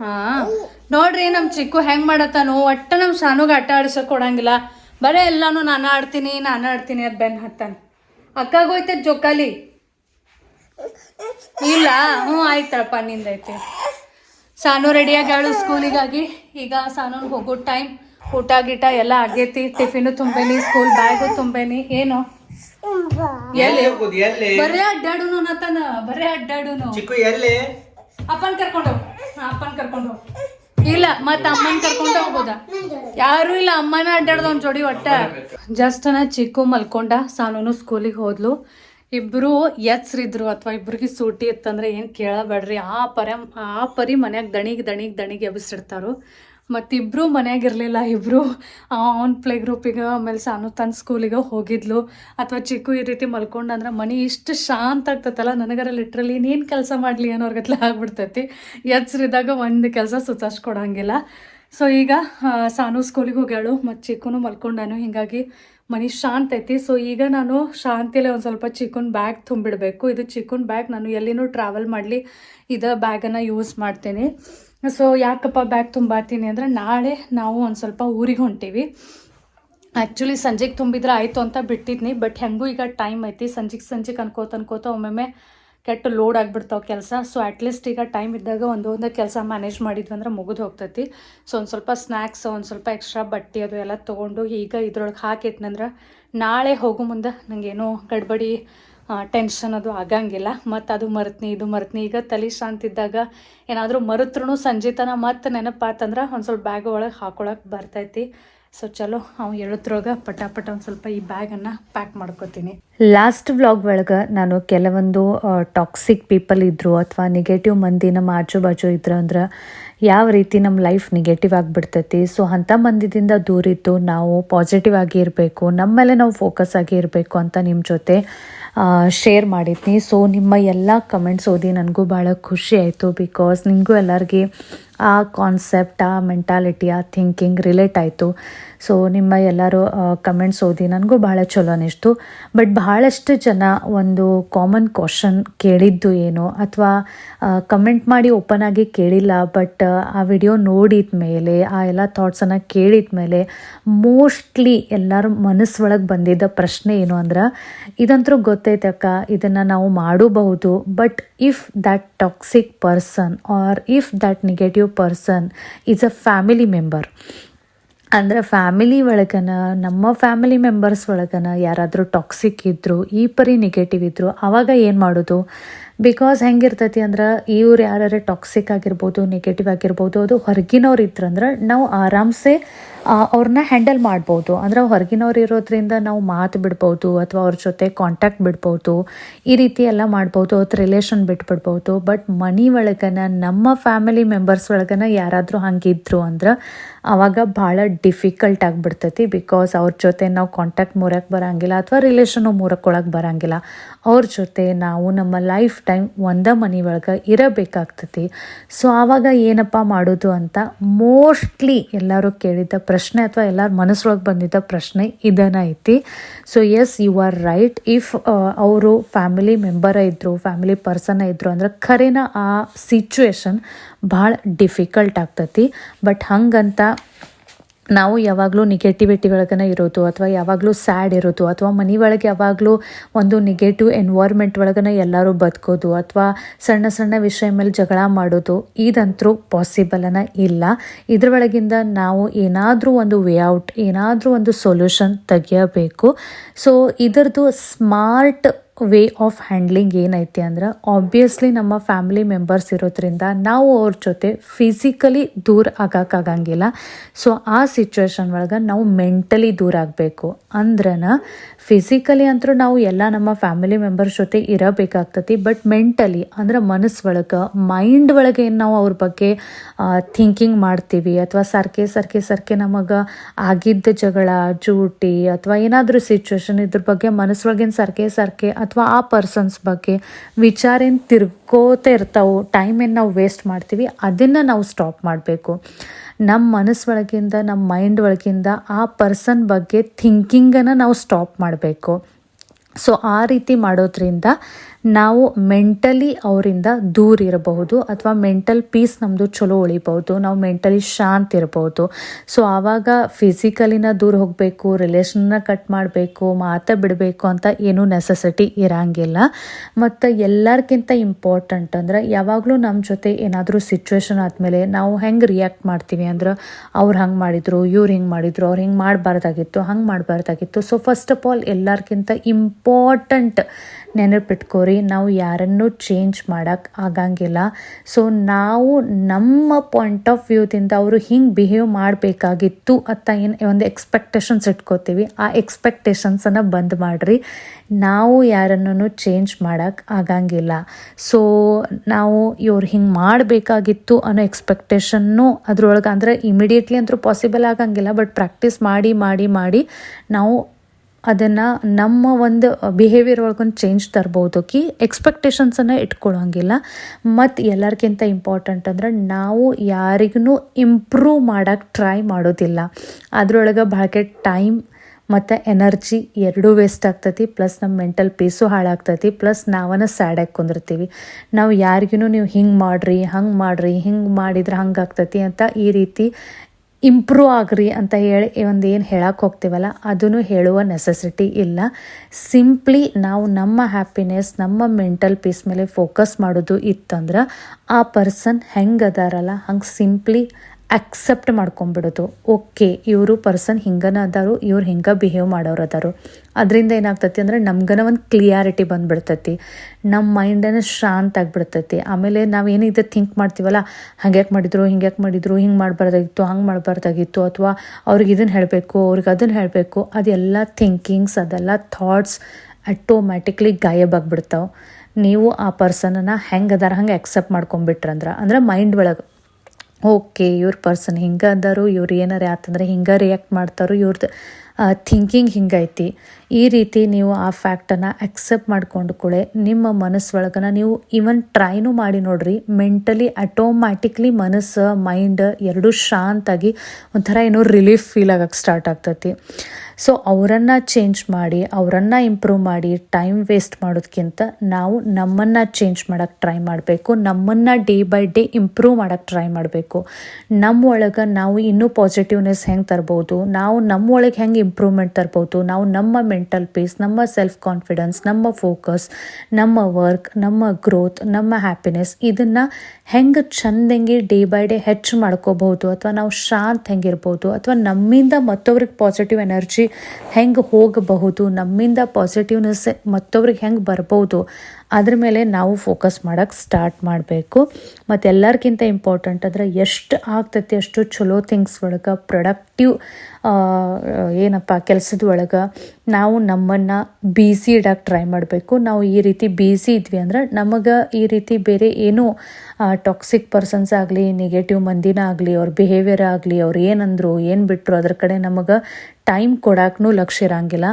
ಹಾಂ. ನೋಡ್ರಿ ನಮ್ಮ ಚಿಕ್ಕು ಹೆಂಗೆ ಮಾಡತ್ತಾನು. ಒಟ್ಟು ನಮ್ಮ ಶಾನುಗೆ ಆಟ ಆಡ್ಸೋಕೆ ಕೊಡಂಗಿಲ್ಲ. ಬರೇ ಎಲ್ಲಾನು ನಾನು ಆಡ್ತೀನಿ ನಾನು ಆಡ್ತೀನಿ ಅದು ಬೆನ್ ಹತ್ತಾನ. ಅಕ್ಕಾಗ ಹೋಯ್ತದ ಜೋಕಾಲಿ. ಇಲ್ಲ ಹ್ಞೂ ಆಯ್ತಳಪ್ಪ ನಿಂದೈತಿ ಸಾನು ರೆಡಿಯಾಗಾಳು ಸ್ಕೂಲಿಗಾಗಿ. ಈಗ ಸಾನು ಹೋಗೋ ಟೈಮ್ ಊಟ ಗೀಟ ಎಲ್ಲ ಆಗೈತಿ ಟಿಫಿನು ತುಂಬೇನಿ ಸ್ಕೂಲ್ ಬ್ಯಾಗು ತುಂಬೇನಿ. ಏನು? ಬರೇ ಅಡ್ಡಾಡುನು ಅನ್ನತನ ಬರೇ ಎಲ್ಲಿ? ಅಪ್ಪನ್ ಕರ್ಕೊಂಡು ಅಪ್ಪನ್ ಕರ್ಕೊಂಡು. ಇಲ್ಲ ಮತ್ತ ಅಮ್ಮನ್ ಕರ್ಕೊಂಡು ಹೋಗ್ಬೋದಾ ಯಾರು ಇಲ್ಲ ಅಮ್ಮನ ಅಡ್ಡಾಡ್ದ ಒಂದ್ ಜೋಡಿ ಒಟ್ಟ. ಜಸ್ಟ್ ನಾ ಚಿಕ್ಕು ಮಲ್ಕೊಂಡ ಸಾನೂನು ಸ್ಕೂಲಿಗೆ ಹೋದ್ಲು. ಇಬ್ರು ಎಚ್ರಿದ್ರು ಅಥವಾ ಇಬ್ರಿಗೆ ಸೂಟಿ ಇತ್ತಂದ್ರೆ ಏನು ಕೇಳಬೇಡ್ರಿ. ಆ ಪರ, ಆ ಪರಿ ಮನ್ಯಾಗ ದಣಿಗ್ ದಣಿಗ್ ದಣಿಗ್ ಎಬ್ಸಿಡ್ತಾರು ಮತ್ತಿಬ್ರು ಮನ್ಯಾಗ ಇರಲಿಲ್ಲ, ಇಬ್ರು ಅವ್ನ ಪ್ಲೇ ಗ್ರೂಪಿಗೆ ಆಮೇಲೆ ಸಾನು ತನ್ನ ಸ್ಕೂಲಿಗೆ ಹೋಗಿದ್ಲು. ಅಥವಾ ಚಿಕ್ಕು ಈ ರೀತಿ ಮಲ್ಕೊಂಡಂದ್ರೆ ಮನೆ ಇಷ್ಟು ಶಾಂತ ಆಗ್ತೈತಲ್ಲ ನನಗರ ಲಿಟ್ರಲಿ ನೀನು ಕೆಲಸ ಮಾಡಲಿ ಅನ್ನೋರ್ಗತ್ಲೆ ಆಗ್ಬಿಡ್ತೈತಿ. ಎಚ್ಚರಿದಾಗ ಒಂದು ಕೆಲಸ ಸುತ್ತಾಸ್ಕೊಡಂಗಿಲ್ಲ ಸೊ ಈಗ ಸಾನು ಸ್ಕೂಲಿಗೆ ಹೋಗ್ಯಾಳು, ಮತ್ತು ಚಿಕ್ಕನು ಮಲ್ಕೊಂಡಾನು. ಹೀಗಾಗಿ ಮನೆ ಶಾಂತ ಐತಿ. ಸೊ ಈಗ ನಾನು ಶಾಂತಿಲೆ ಒಂದು ಸ್ವಲ್ಪ ಚಿಕನ್ ಬ್ಯಾಗ್ ತುಂಬಿಡಬೇಕು. ಇದು ಚಿಕನ್ ಬ್ಯಾಗ್ ನಾನು ಎಲ್ಲಿನೂ ಟ್ರಾವೆಲ್ ಮಾಡಲಿ, ಇದ ಬ್ಯಾಗನ್ನು ಯೂಸ್ ಮಾಡ್ತೀನಿ. ಸೊ ಯಾಕಪ್ಪ ಬ್ಯಾಗ್ ತುಂಬಾತೀನಿ ಅಂದರೆ ನಾಳೆ ನಾವು ಒಂದು ಸ್ವಲ್ಪ ಊರಿಗೆ ಹೊಂಟೀವಿ. ಆ್ಯಕ್ಚುಲಿ ಸಂಜೆಗೆ ತುಂಬಿದ್ರೆ ಆಯಿತು ಅಂತ ಬಿಟ್ಟಿದ್ನಿ ಬಟ್ ಹೆಂಗೂ ಈಗ ಟೈಮ್ ಐತಿ. ಸಂಜೆಗೆ ಸಂಜೆಗೆ ಅನ್ಕೋತ ಅನ್ಕೋತ ಒಮ್ಮೊಮ್ಮೆ ಕೆಟ್ಟ ಲೋಡ್ ಆಗಿಬಿಡ್ತಾವೆ ಕೆಲಸ. ಸೊ ಅಟ್ಲೀಸ್ಟ್ ಈಗ ಟೈಮ್ ಇದ್ದಾಗ ಒಂದು ಒಂದು ಕೆಲಸ ಮ್ಯಾನೇಜ್ ಮಾಡಿದ್ವಿ ಅಂದ್ರೆ ಮುಗಿದು ಹೋಗ್ತೈತಿ. ಸೊ ಒಂದು ಸ್ವಲ್ಪ ಸ್ನ್ಯಾಕ್ಸ್ ಒಂದು ಸ್ವಲ್ಪ ಎಕ್ಸ್ಟ್ರಾ ಬಟ್ಟೆ ಅದು ಎಲ್ಲ ತೊಗೊಂಡು ಈಗ ಇದ್ರೊಳಗೆ ಹಾಕಿಟ್ನಂದ್ರೆ ನಾಳೆ ಹೋಗೋ ಮುಂದೆ ನನಗೇನೋ ಗಡ್ಬಡಿ ಟೆನ್ಷನ್ ಅದು ಆಗಂಗಿಲ್ಲ. ಮತ್ತು ಅದು ಮರೆತ್ನಿ, ಇದು ಮರೆತ್ನಿ. ಈಗ ತಲೆ ಶಾಂತ ಇದ್ದಾಗ ಏನಾದರೂ ಮರೆತ್ರೂ ಸಂಜೆ ತನ ಮತ್ತು ನೆನಪಾತಂದ್ರೆ ಒಂದು ಸ್ವಲ್ಪ ಬ್ಯಾಗ್ ಒಳಗೆ ಹಾಕೊಳಕ್ಕೆ ಬರ್ತೈತಿ. ಸೊ ಚಲೋ ಅವ್ನು ಹೇಳೋದ್ರೊಳಗೆ ಪಟಾಪಟ ಪಟ ಒಂದು ಸ್ವಲ್ಪ ಈ ಬ್ಯಾಗನ್ನು ಪ್ಯಾಕ್ ಮಾಡ್ಕೋತೀನಿ. ಲಾಸ್ಟ್ ವ್ಲಾಗ್ ಒಳಗೆ ನಾನು ಕೆಲವೊಂದು ಟಾಕ್ಸಿಕ್ ಪೀಪಲ್ ಇದ್ದರು ಅಥವಾ ನೆಗೆಟಿವ್ ಮಂದಿ ನಮ್ಮ ಆಜು ಬಾಜು ಇದ್ರು ಅಂದ್ರೆ ಯಾವ ರೀತಿ ನಮ್ಮ ಲೈಫ್ ನೆಗೆಟಿವ್ ಆಗಿಬಿಡ್ತೈತಿ. ಸೊ ಅಂಥ ಮಂದಿದಿಂದ ದೂರಿದ್ದು ನಾವು ಪಾಸಿಟಿವ್ ಆಗಿ ಇರಬೇಕು ನಮ್ಮ ಮೇಲೆ ನಾವು ಫೋಕಸ್ ಆಗಿ ಇರಬೇಕು ಅಂತ ನಿಮ್ಮ ಜೊತೆ ಶೇರ್ ಮಾಡಿದ್ನಿ. ಸೊ ನಿಮ್ಮ ಎಲ್ಲ ಕಮೆಂಟ್ಸ್ ಓದಿ ನನಗೂ ಭಾಳ ಖುಷಿ ಆಯಿತು ಬಿಕಾಸ್ ನಿಮಗೂ ಎಲ್ಲರಿಗೆ ಆ ಕಾನ್ಸೆಪ್ಟ್ ಆ ಮೆಂಟಾಲಿಟಿ ಆ ಥಿಂಕಿಂಗ್ ರಿಲೇಟ್ ಆಯಿತು. ಸೊ ನಿಮ್ಮ ಎಲ್ಲರೂ ಕಮೆಂಟ್ಸ್ ಓದಿ ನನಗೂ ಭಾಳ ಚಲೋ ಅನ್ನಿಸ್ತು ಬಟ್ ಭಾಳಷ್ಟು ಜನ ಒಂದು ಕಾಮನ್ ಕ್ವಶನ್ ಕೇಳಿದ್ದು ಏನು? ಅಥವಾ ಕಮೆಂಟ್ ಮಾಡಿ ಓಪನ್ ಆಗಿ ಕೇಳಿಲ್ಲ ಬಟ್ ಆ ವಿಡಿಯೋ ನೋಡಿದ ಮೇಲೆ, ಆ ಎಲ್ಲ ಥಾಟ್ಸನ್ನು ಕೇಳಿದ ಮೇಲೆ ಮೋಸ್ಟ್ಲಿ ಎಲ್ಲರ ಮನಸ್ಸೊಳಗೆ ಬಂದಿದ್ದ ಪ್ರಶ್ನೆ ಏನು ಅಂದ್ರೆ, ಇದಂತರೂ ಗೊತ್ತೈತೆ ಅಕ್ಕ, ಇದನ್ನು ನಾವು ಮಾಡಬಹುದು but if that toxic person or if that negative person is a family member ಅಂದರೆ ಫ್ಯಾಮಿಲಿ ಒಳಗನ, ನಮ್ಮ ಫ್ಯಾಮಿಲಿ ಮೆಂಬರ್ಸ್ ಒಳಗನ ಯಾರಾದರೂ ಟಾಕ್ಸಿಕ್ ಇದ್ದರು ಈ ಪರಿ ನೆಗೆಟಿವ್ ಇದ್ದರು ಆವಾಗ ಏನು ಮಾಡೋದು? ಬಿಕಾಸ್ ಹೆಂಗಿರ್ತೈತಿ ಅಂದ್ರೆ ಇವ್ರು ಯಾರು ಟಾಕ್ಸಿಕ್ ಆಗಿರ್ಬೋದು ನೆಗೆಟಿವ್ ಆಗಿರ್ಬೋದು, ಅದು ಹೊರಗಿನವ್ರು ಇದ್ರಂದ್ರೆ ನಾವು ಆರಾಮ್ಸೆ ಅವ್ರನ್ನ ಹ್ಯಾಂಡಲ್ ಮಾಡ್ಬೋದು. ಅಂದ್ರೆ ಹೊರಗಿನವ್ರು ಇರೋದ್ರಿಂದ ನಾವು ಮಾತು ಬಿಡ್ಬೋದು ಅಥವಾ ಅವ್ರ ಜೊತೆ ಕಾಂಟ್ಯಾಕ್ಟ್ ಬಿಡ್ಬೋದು. ಈ ರೀತಿ ಎಲ್ಲ ಮಾಡ್ಬೋದು ಅವ್ರ ರಿಲೇಷನ್ ಬಿಟ್ಬಿಡ್ಬೋದು. ಬಟ್ ಮನಿ ಒಳಗನ, ನಮ್ಮ ಫ್ಯಾಮಿಲಿ ಮೆಂಬರ್ಸ್ ಒಳಗನ ಯಾರಾದರೂ ಹಂಗಿದ್ರು ಅಂದ್ರೆ ಅವಾಗ ಭಾಳ ಡಿಫಿಕಲ್ಟ್ ಆಗಿಬಿಡ್ತೈತಿ ಬಿಕಾಸ್ ಅವ್ರ ಜೊತೆ ನಾವು ಕಾಂಟ್ಯಾಕ್ಟ್ ಮೂರಕ್ಕೆ ಬರೋಂಗಿಲ್ಲ ಅಥವಾ ರಿಲೇಷನು ಮೂರಕ್ಕೊಳಗೆ ಬರೋಂಗಿಲ್ಲ. ಅವ್ರ ಜೊತೆ ನಾವು ನಮ್ಮ ಲೈಫ್ ಟೈಮ್ ಒಂದ ಮನೆ ಒಳಗೆ ಇರಬೇಕಾಗ್ತೈತಿ. ಸೊ ಆವಾಗ ಏನಪ್ಪ ಮಾಡೋದು ಅಂತ ಮೋಸ್ಟ್ಲಿ ಎಲ್ಲರೂ ಕೇಳಿದ್ದ ಪ್ರಶ್ನೆ ಅಥವಾ ಎಲ್ಲರ ಮನಸ್ಸೊಳಗೆ ಬಂದಿದ್ದ ಪ್ರಶ್ನೆ ಇದನ್ನ ಐತಿ. So yes you are right if ಅವರು ಫ್ಯಾಮಿಲಿ ಮೆಂಬರ ಇದ್ದರು ಫ್ಯಾಮಿಲಿ ಪರ್ಸನ್ ಇದ್ದರು ಅಂದ್ರೆ ಖರೇನ ಆ ಸಿಚುವೇಶನ್ ಭಾಳ ಡಿಫಿಕಲ್ಟ್ ಆಗ್ತತಿ. ಬಟ್ ಹಂಗಂತ ನಾವು ಯಾವಾಗಲೂ ನೆಗೆಟಿವಿಟಿ ಒಳಗನೆ ಇರೋದು ಅಥವಾ ಯಾವಾಗಲೂ ಸ್ಯಾಡ್ ಇರೋದು ಅಥವಾ ಮನೆ ಒಳಗೆ ಯಾವಾಗಲೂ ಒಂದು ನೆಗೆಟಿವ್ ಎನ್ವೈರ್ಮೆಂಟ್ ಒಳಗನೆ ಎಲ್ಲರೂ ಬದುಕೋದು ಅಥವಾ ಸಣ್ಣ ಸಣ್ಣ ವಿಷಯ ಮೇಲೆ ಜಗಳ ಮಾಡೋದು ಇದಂತರೂ ಪಾಸಿಬಲನ ಇಲ್ಲ. ಇದ್ರ ಒಳಗಿಂದ ನಾವು ಏನಾದರೂ ಒಂದು ವೇ ಔಟ್ ಏನಾದರೂ ಒಂದು ಸೊಲ್ಯೂಷನ್ ತೆಗೆಯಬೇಕು. ಸೊ ಇದರದ್ದು ಸ್ಮಾರ್ಟ್ ವೇ ಆಫ್ ಹ್ಯಾಂಡ್ಲಿಂಗ್ ಏನೈತಿ ಅಂದ್ರೆ ಆಬ್ವಿಯಸ್ಲಿ ನಮ್ಮ ಫ್ಯಾಮಿಲಿ ಮೆಂಬರ್ಸ್ ಇರೋದ್ರಿಂದ ನಾವು ಅವ್ರ ಜೊತೆ ಫಿಸಿಕಲಿ ದೂರ ಆಗೋಕ್ಕಾಗಂಗಿಲ್ಲ ಸೊ ಆ ಸಿಚುವೇಶನ್ ಒಳಗೆ ನಾವು ಮೆಂಟಲಿ ದೂರ ಆಗಬೇಕು. ಅಂದ್ರನ ಫಿಸಿಕಲಿ ಅಂತೂ ನಾವು ಎಲ್ಲ ನಮ್ಮ ಫ್ಯಾಮಿಲಿ ಮೆಂಬರ್ಸ್ ಜೊತೆ ಇರಬೇಕಾಗ್ತತಿ ಬಟ್ ಮೆಂಟಲಿ ಅಂದ್ರೆ ಮನಸ್ಸು ಒಳಗೆ ಮೈಂಡ್ ಒಳಗೆ ಏನು ನಾವು ಅವ್ರ ಬಗ್ಗೆ ಥಿಂಕಿಂಗ್ ಮಾಡ್ತೀವಿ ಅಥವಾ ಸರ್ಕೆ ಸರ್ಕೆ ಸರ್ಕೆ ನಮಗೆ ಆಗಿದ್ದ ಜಗಳ, ಜೂಟಿ ಅಥವಾ ಏನಾದರೂ ಸಿಚುವೇಶನ್ ಇದ್ರ ಬಗ್ಗೆ ಮನಸ್ಸೊಳಗಿನ ಸರ್ಕೆ ಸರ್ಕೆ ಅಥವಾ ಆ ಪರ್ಸನ್ಸ್ ಬಗ್ಗೆ ವಿಚಾರ ಏನು ತಿರ್ಕೋತ ಇರ್ತಾವೆ ಟೈಮ್ ಏನು ನಾವು ವೇಸ್ಟ್ ಮಾಡ್ತೀವಿ, ಅದನ್ನು ನಾವು ಸ್ಟಾಪ್ ಮಾಡಬೇಕು. ನಮ್ಮ ಮನಸ್ಸು ಒಳಗಿಂದ ನಮ್ಮ ಮೈಂಡ್ ಒಳಗಿಂದ ಆ ಪರ್ಸನ್ ಬಗ್ಗೆ ಥಿಂಕಿಂಗನ್ನು ನಾವು ಸ್ಟಾಪ್ ಮಾಡಬೇಕು. ಸೊ ಆ ರೀತಿ ಮಾಡೋದ್ರಿಂದ ನಾವು ಮೆಂಟಲಿ ಅವರಿಂದ ದೂರ ಇರಬಹುದು ಅಥವಾ ಮೆಂಟಲ್ ಪೀಸ್ ನಮ್ಮದು ಚಲೋ ಉಳಿಬಹುದು. ನಾವು ಮೆಂಟಲಿ ಶಾಂತ ಇರಬಹುದು. ಸೊ ಆವಾಗ ಫಿಸಿಕಲಿನ ದೂರ ಹೋಗಬೇಕು ರಿಲೇಷನ್ನ ಕಟ್ ಮಾಡಬೇಕು, ಮಾತ ಬಿಡಬೇಕು ಅಂತ ಏನೂ ನೆಸೆಸಿಟಿ ಇರಂಗಿಲ್ಲ. ಮತ್ತು ಎಲ್ಲರಿಗಿಂತ ಇಂಪಾರ್ಟೆಂಟ್ ಅಂದ್ರೆ ಯಾವಾಗಲೂ ನಮ್ಮ ಜೊತೆ ಏನಾದರೂ ಸಿಚುವೇಶನ್ ಆದಮೇಲೆ ನಾವು ಹೆಂಗೆ ರಿಯಾಕ್ಟ್ ಮಾಡ್ತೀವಿ ಅಂದ್ರೆ ಅವ್ರು ಹಂಗೆ ಮಾಡಿದ್ರು, ಇವ್ರು ಹಿಂಗೆ ಮಾಡಿದ್ರು, ಅವ್ರು ಹಿಂಗೆ ಮಾಡಬಾರ್ದಾಗಿತ್ತು, ಹಂಗೆ ಮಾಡಬಾರ್ದಾಗಿತ್ತು. ಸೊ ಫಸ್ಟ್ ಆಫ್ ಆಲ್ ಎಲ್ಲರಿಗಿಂತ ಇಂಪಾರ್ಟೆಂಟ್ ನೆನಪಿಟ್ಕೋರಿ. ನಾವು ಯಾರನ್ನೂ ಚೇಂಜ್ ಮಾಡೋಕ್ಕೆ ಆಗಂಗಿಲ್ಲ. ಸೊ ನಾವು ನಮ್ಮ ಪಾಯಿಂಟ್ ಆಫ್ ವ್ಯೂದಿಂದ ಅವರು ಹಿಂಗೆ ಬಿಹೇವ್ ಮಾಡಬೇಕಾಗಿತ್ತು ಅಂತ ಏನು ಒಂದು ಎಕ್ಸ್ಪೆಕ್ಟೇಷನ್ಸ್ ಇಟ್ಕೋತೀವಿ. ಆ ಎಕ್ಸ್ಪೆಕ್ಟೇಷನ್ಸನ್ನು ಬಂದ್ ಮಾಡಿರಿ. ನಾವು ಯಾರನ್ನೂ ಚೇಂಜ್ ಮಾಡೋಕ್ಕೆ ಆಗಂಗಿಲ್ಲ. ಸೊ ನಾವು ಇವ್ರು ಹಿಂಗೆ ಮಾಡಬೇಕಾಗಿತ್ತು ಅನ್ನೋ ಎಕ್ಸ್ಪೆಕ್ಟೇಷನ್ನು ಅದ್ರೊಳಗೆ ಅಂದರೆ ಇಮಿಡಿಯೇಟ್ಲಿ ಅಂತೂ ಪಾಸಿಬಲ್ ಆಗಂಗಿಲ್ಲ. ಬಟ್ ಪ್ರಾಕ್ಟೀಸ್ ಮಾಡಿ ಮಾಡಿ ಮಾಡಿ ನಾವು ಅದನ್ನು ನಮ್ಮ ಒಂದು ಬಿಹೇವಿಯರ್ ಒಳಗೊಂದು ಚೇಂಜ್ ತರ್ಬೋದು ಕಿ ಎಕ್ಸ್ಪೆಕ್ಟೇಷನ್ಸನ್ನು ಇಟ್ಕೊಳ್ಳೋಂಗಿಲ್ಲ ಮತ್ತು ಎಲ್ಲರಿಗಿಂತ ಇಂಪಾರ್ಟೆಂಟ್ ಅಂದ್ರೆ ನಾವು ಯಾರಿಗೂ ಇಂಪ್ರೂವ್ ಮಾಡೋಕ್ಕೆ ಟ್ರೈ ಮಾಡೋದಿಲ್ಲ. ಅದ್ರೊಳಗೆ ಬಳಕೆ ಟೈಮ್ ಮತ್ತು ಎನರ್ಜಿ ಎರಡೂ ವೇಸ್ಟ್ ಆಗ್ತೈತಿ ಪ್ಲಸ್ ನಮ್ಮ ಮೆಂಟಲ್ ಪೀಸು ಹಾಳಾಗ್ತೈತಿ ಪ್ಲಸ್ ನಾವನ್ನ ಸ್ಯಾಡಾಗಿ ಕುಂದಿರ್ತೀವಿ. ನಾವು ಯಾರಿಗೂ ನೀವು ಹಿಂಗೆ ಮಾಡಿರಿ, ಹಂಗೆ ಮಾಡಿರಿ, ಹಿಂಗೆ ಮಾಡಿದ್ರೆ ಹಂಗೆ ಆಗ್ತೈತಿ ಅಂತ ಈ ರೀತಿ ಇಂಪ್ರೂವ್ ಆಗ್ರಿ ಅಂತ ಹೇಳಿ ಒಂದು ಏನು ಹೇಳಕ್ಕೆ ಹೋಗ್ತೀವಲ್ಲ ಅದನ್ನು ಹೇಳುವ ನೆಸೆಸಿಟಿ ಇಲ್ಲ. ಸಿಂಪ್ಲಿ ನಾವು ನಮ್ಮ ಹ್ಯಾಪಿನೆಸ್ ನಮ್ಮ ಮೆಂಟಲ್ ಪೀಸ್ ಮೇಲೆ ಫೋಕಸ್ ಮಾಡೋದು ಇತ್ತಂದ್ರೆ ಆ ಪರ್ಸನ್ ಹೆಂಗೆ ಅದಾರಲ್ಲ, ಹಂಗೆ ಸಿಂಪ್ಲಿ ಅಕ್ಸೆಪ್ಟ್ ಮಾಡ್ಕೊಂಬಿಡೋದು ಓಕೆ ಇವರು ಪರ್ಸನ್ ಹಿಂಗನ ಅದಾರು, ಇವ್ರು ಹಿಂಗೆ ಬಿಹೇವ್ ಮಾಡೋರು ಅದಾರು. ಅದರಿಂದ ಏನಾಗ್ತತಿ ಅಂದ್ರೆ ನಮ್ಗನ ಒಂದು ಕ್ಲಿಯಾರಿಟಿ ಬಂದುಬಿಡ್ತೈತಿ. ನಮ್ಮ ಮೈಂಡನ್ನು ಶಾಂತ ಆಗಿಬಿಡ್ತೈತಿ. ಆಮೇಲೆ ನಾವೇನು ಇದು ಥಿಂಕ್ ಮಾಡ್ತೀವಲ್ಲ, ಹಂಗ್ಯಾಕೆ ಮಾಡಿದ್ರು, ಹಿಂಗ್ಯಾಕೆ ಮಾಡಿದ್ರು, ಹಿಂಗೆ ಮಾಡಬಾರ್ದಾಗಿತ್ತು, ಹಂಗೆ ಮಾಡಬಾರ್ದಾಗಿತ್ತು, ಅಥವಾ ಅವ್ರಿಗೆ ಇದನ್ನು ಹೇಳಬೇಕು, ಅವ್ರಿಗೆ ಅದನ್ನು ಹೇಳಬೇಕು, ಅದೆಲ್ಲ ಥಿಂಕಿಂಗ್ಸ್ ಅದೆಲ್ಲ ಥಾಟ್ಸ್ ಆಟೋಮ್ಯಾಟಿಕ್ಲಿ ಗಾಯಬಾಗ್ಬಿಡ್ತಾವೆ ನೀವು ಆ ಪರ್ಸನನ್ನು ಹೆಂಗೆ ಅದಾರ, ಹಂಗೆ ಅಕ್ಸೆಪ್ಟ್ ಮಾಡ್ಕೊಂಬಿಟ್ರಂದ್ರೆ ಅಂದ್ರೆ ಮೈಂಡ್ ಒಳಗೆ ಓಕೆ ಇವ್ರ ಪರ್ಸನ್ ಹಿಂಗೆ ಅಂದರು ಇವ್ರು ಏನಾರ ಆತಂದ್ರೆ ಹಿಂಗೆ ರಿಯಾಕ್ಟ್ ಮಾಡ್ತಾರೋ ಇವ್ರದ್ದು ಥಿಂಕಿಂಗ್ ಹಿಂಗೈತಿ. ಈ ರೀತಿ ನೀವು ಆ ಫ್ಯಾಕ್ಟನ್ನು ಅಕ್ಸೆಪ್ಟ್ ಮಾಡ್ಕೊಂಡು ಕೂಡ ನಿಮ್ಮ ಮನಸ್ಸೊಳಗನ ನೀವು ಈವನ್ ಟ್ರೈನೂ ಮಾಡಿ ನೋಡ್ರಿ ಮೆಂಟಲಿ ಆಟೋಮ್ಯಾಟಿಕ್ಲಿ ಮನಸ್ಸು ಮೈಂಡ್ ಎರಡೂ ಶಾಂತಾಗಿ ಒಂಥರ ಏನೋ ರಿಲೀಫ್ ಫೀಲ್ ಆಗಕ್ಕೆ ಸ್ಟಾರ್ಟ್ ಆಗ್ತೈತಿ. ಸೊ ಅವರನ್ನು ಚೇಂಜ್ ಮಾಡಿ, ಅವರನ್ನು ಇಂಪ್ರೂವ್ ಮಾಡಿ ಟೈಮ್ ವೇಸ್ಟ್ ಮಾಡೋದಕ್ಕಿಂತ ನಾವು ನಮ್ಮನ್ನು ಚೇಂಜ್ ಮಾಡೋಕ್ಕೆ ಟ್ರೈ ಮಾಡಬೇಕು, ನಮ್ಮನ್ನು ಡೇ ಬೈ ಡೇ ಇಂಪ್ರೂವ್ ಮಾಡೋಕ್ಕೆ ಟ್ರೈ ಮಾಡಬೇಕು. ನಮ್ಮ ಒಳಗೆ ನಾವು ಇನ್ನೂ ಪಾಸಿಟಿವ್ನೆಸ್ ಹೆಂಗೆ ತರ್ಬೋದು, ನಾವು ನಮ್ಮೊಳಗೆ ಹೆಂಗೆ ಇಂಪ್ರೂವ್ಮೆಂಟ್ ತರ್ಬೋದು, ನಾವು ನಮ್ಮ ಮೆಂಟಲ್ ಪೀಸ್ ನಮ್ಮ ಸೆಲ್ಫ್ ಕಾನ್ಫಿಡೆನ್ಸ್ ನಮ್ಮ ಫೋಕಸ್ ನಮ್ಮ ವರ್ಕ್ ನಮ್ಮ ಗ್ರೋತ್ ನಮ್ಮ ಹ್ಯಾಪಿನೆಸ್ ಇದನ್ನು ಹೆಂಗೆ ಚಂದಂಗೆ ಡೇ ಬೈ ಡೇ ಹೆಚ್ಚು ಮಾಡ್ಕೋಬಹುದು ಅಥವಾ ನಾವು ಶಾಂತ ಹೆಂಗಿರ್ಬೋದು ಅಥವಾ ನಮ್ಮಿಂದ ಮತ್ತೊಬ್ರಿಗೆ ಪಾಸಿಟಿವ್ ಎನರ್ಜಿ ಹೆಂಗೆ ಹೋಗಬಹುದು, ನಮ್ಮಿಂದ ಪಾಸಿಟಿವ್ನೆಸ್ ಮತ್ತೊಬ್ರಿಗೆ ಹೆಂಗೆ ಬರ್ಬೋದು ಅದ್ರ ಮೇಲೆ ನಾವು ಫೋಕಸ್ ಮಾಡೋಕ್ಕೆ ಸ್ಟಾರ್ಟ್ ಮಾಡಬೇಕು. ಮತ್ತು ಎಲ್ಲರಿಗಿಂತ ಇಂಪಾರ್ಟೆಂಟ್ ಅಂದ್ರೆ ಎಷ್ಟು ಆಗ್ತೈತಿ ಅಷ್ಟು ಚಲೋ ಥಿಂಗ್ಸ್ ಒಳಗೆ ಪ್ರೊಡಕ್ಟಿವ್ ಏನಪ್ಪ ಕೆಲಸದ ಒಳಗೆ ನಾವು ನಮ್ಮನ್ನು ಬ್ಯುಸಿ ಇಡಕ್ಕೆ ಟ್ರೈ ಮಾಡಬೇಕು. ನಾವು ಈ ರೀತಿ ಬ್ಯುಸಿ ಇದ್ವಿ ಅಂದ್ರೆ ನಮಗೆ ಈ ರೀತಿ ಬೇರೆ ಏನೂ ಟಾಕ್ಸಿಕ್ ಪರ್ಸನ್ಸ್ ಆಗಲಿ ನೆಗೆಟಿವ್ ಮಂದಿನ ಆಗಲಿ, ಅವ್ರ ಬಿಹೇವಿಯರ್ ಆಗಲಿ, ಅವ್ರು ಏನಂದರು ಏನು ಬಿಟ್ಟರು ಅದ್ರ ಕಡೆ ನಮಗೆ ಟೈಮ್ ಕೊಡೋಕ್ಕೂ ಲಕ್ಷ್ಯ ಇರಂಗಿಲ್ಲ.